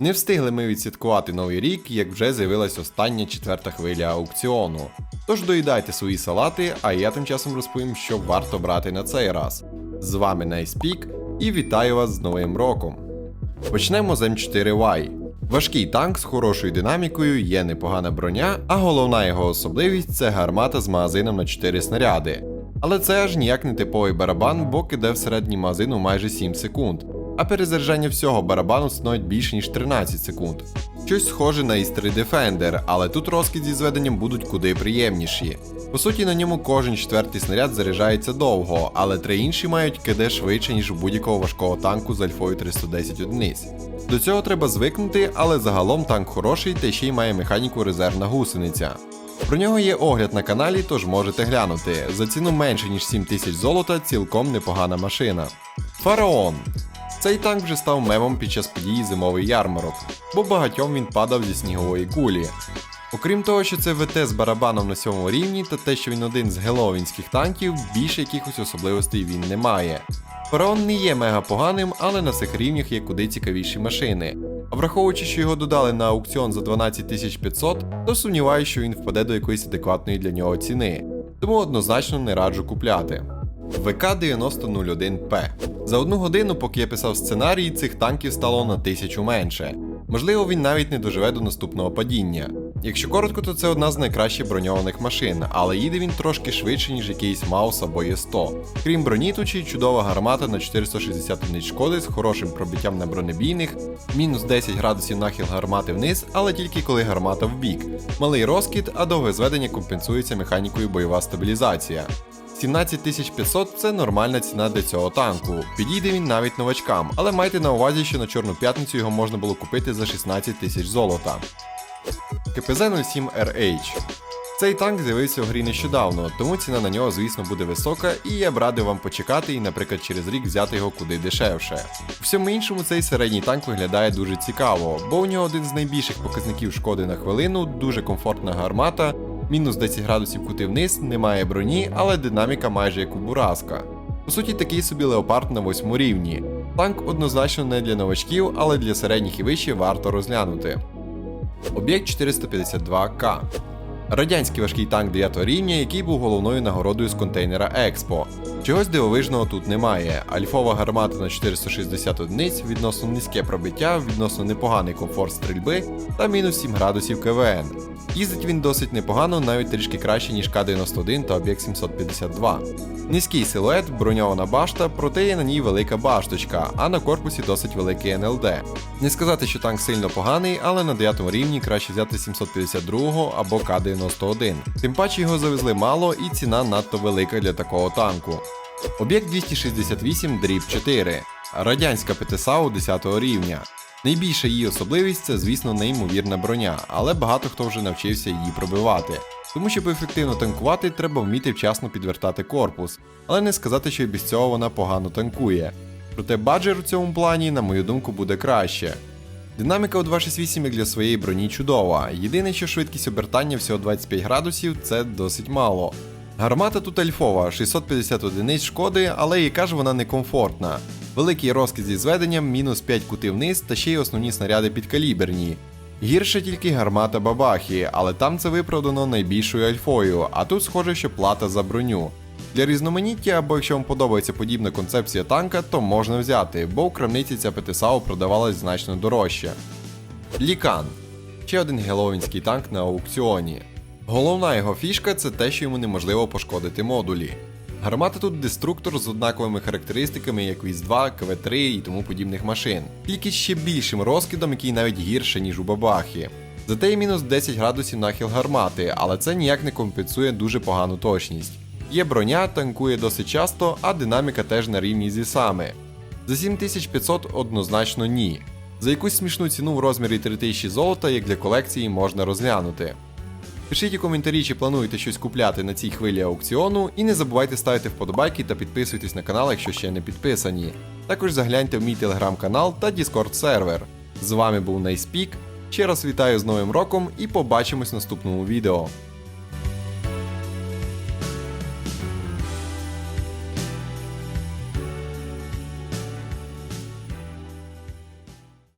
Не встигли ми відсвяткувати новий рік, як вже з'явилась остання четверта хвиля аукціону. Тож доїдайте свої салати, а я тим часом розповім, що варто брати на цей раз. З вами Найспік і вітаю вас з Новим роком. Почнемо з М4Y. Важкий танк з хорошою динамікою, є непогана броня, а головна його особливість це гармата з магазином на 4 снаряди. Але це аж ніяк не типовий барабан, бо киде в середній магазин майже 7 секунд. А перезаряджання всього барабану становить більше ніж 13 секунд. Щось схоже на Easter Defender, але тут розкид зі зведенням будуть куди приємніші. По суті, на ньому кожен четвертий снаряд заряджається довго, але три інші мають КД швидше, ніж у будь-якого важкого танку з альфою 310 одиниць. До цього треба звикнути, але загалом танк хороший та ще й має механіку резервна гусениця. Про нього є огляд на каналі, тож можете глянути. За ціну менше ніж 7 тисяч золота, цілком непогана машина. Фараон. Цей танк вже став мемом під час події зимовий ярмарок, бо багатьом він падав зі снігової кулі. Окрім того, що це ВТ з барабаном на сьомому рівні, та те, що він один з геловінських танків, більше якихось особливостей він не має. Фараон не є мега поганим, але на цих рівнях є куди цікавіші машини. А враховуючи, що його додали на аукціон за 12500, то сумніваюся, що він впаде до якоїсь адекватної для нього ціни. Тому однозначно не раджу купляти. ВК-9001П. За одну годину, поки я писав сценарій, цих танків стало на тисячу менше. Можливо, він навіть не доживе до наступного падіння. Якщо коротко, то це одна з найкращих броньованих машин, але їде він трошки швидше, ніж якийсь Маус або Є100. Крім броні, тут ще й чудова гармата на 460 одиниць шкоди з хорошим пробиттям на бронебійних, мінус 10 градусів нахил гармати вниз, але тільки коли гармата в бік. Малий розкид, а довге зведення компенсується механікою бойова стабілізація. 17500 це нормальна ціна для цього танку. Підійде він навіть новачкам, але майте на увазі, що на Чорну п'ятницю його можна було купити за 16 тисяч золота. КПЗ-07RH. Цей танк з'явився в грі нещодавно, тому ціна на нього, звісно, буде висока, і я б радив вам почекати і, наприклад, через рік взяти його куди дешевше. У всьому іншому цей середній танк виглядає дуже цікаво, бо у нього один з найбільших показників шкоди на хвилину, дуже комфортна гармата, мінус 10 градусів кути вниз, немає броні, але динаміка майже як у Бураска. По суті, такий собі леопард на восьмому рівні. Танк однозначно не для новачків, але для середніх і вище варто розглянути. Об'єкт 452К. Радянський важкий танк 9 рівня, який був головною нагородою з контейнера Експо. Чогось дивовижного тут немає. Альфова гармата на 460 одиниць, відносно низьке пробиття, відносно непоганий комфорт стрільби та мінус 7 градусів КВН. Їздить він досить непогано, навіть трішки краще, ніж К-91 та об'єкт 752. Низький силует, броньована башта, проте є на ній велика башточка, а на корпусі досить великий НЛД. Не сказати, що танк сильно поганий, але на 9 рівні краще взяти 752 або К-91. Тим паче його завезли мало і ціна надто велика для такого танку. Об'єкт 268 дріб 4. Радянська ПТСАУ 10 рівня. Найбільша її особливість це, звісно, неймовірна броня, але багато хто вже навчився її пробивати. Тому щоб ефективно танкувати, треба вміти вчасно підвертати корпус, але не сказати, що і без цього вона погано танкує. Проте баджер у цьому плані, на мою думку, буде краще. Динаміка у 268 як для своєї броні чудова. Єдине, що швидкість обертання всього 25 градусів, це досить мало. Гармата тут альфова, 650 одиниць шкоди, але яка ж вона некомфортна. Великий розкид зі зведенням, мінус 5 кутів вниз та ще й основні снаряди підкаліберні. Гірше тільки гармата бабахи, але там це виправдано найбільшою альфою, а тут схоже, що плата за броню. Для різноманіття, або якщо вам подобається подібна концепція танка, то можна взяти, бо в крамниці ця ПТСАУ продавалась значно дорожче. Лікан ще один геловінський танк на аукціоні. Головна його фішка це те, що йому неможливо пошкодити модулі. Гармата тут деструктор з однаковими характеристиками, як віз 2 КВ3 і тому подібних машин, тільки ще більшим розкидом, який навіть гірше, ніж у бабахі. Зате є мінус 10 градусів нахил гармати, але це ніяк не компенсує дуже погану точність. Є броня, танкує досить часто, а динаміка теж на рівні зі сами. За 7500 однозначно ні. За якусь смішну ціну в розмірі 3000 золота, як для колекції, можна розглянути. Пишіть у коментарі, чи плануєте щось купляти на цій хвилі аукціону, і не забувайте ставити вподобайки та підписуйтесь на канал, якщо ще не підписані. Також загляньте в мій телеграм-канал та Discord сервер. З вами був Найспік. Ще раз вітаю з Новим роком і побачимось в наступному відео.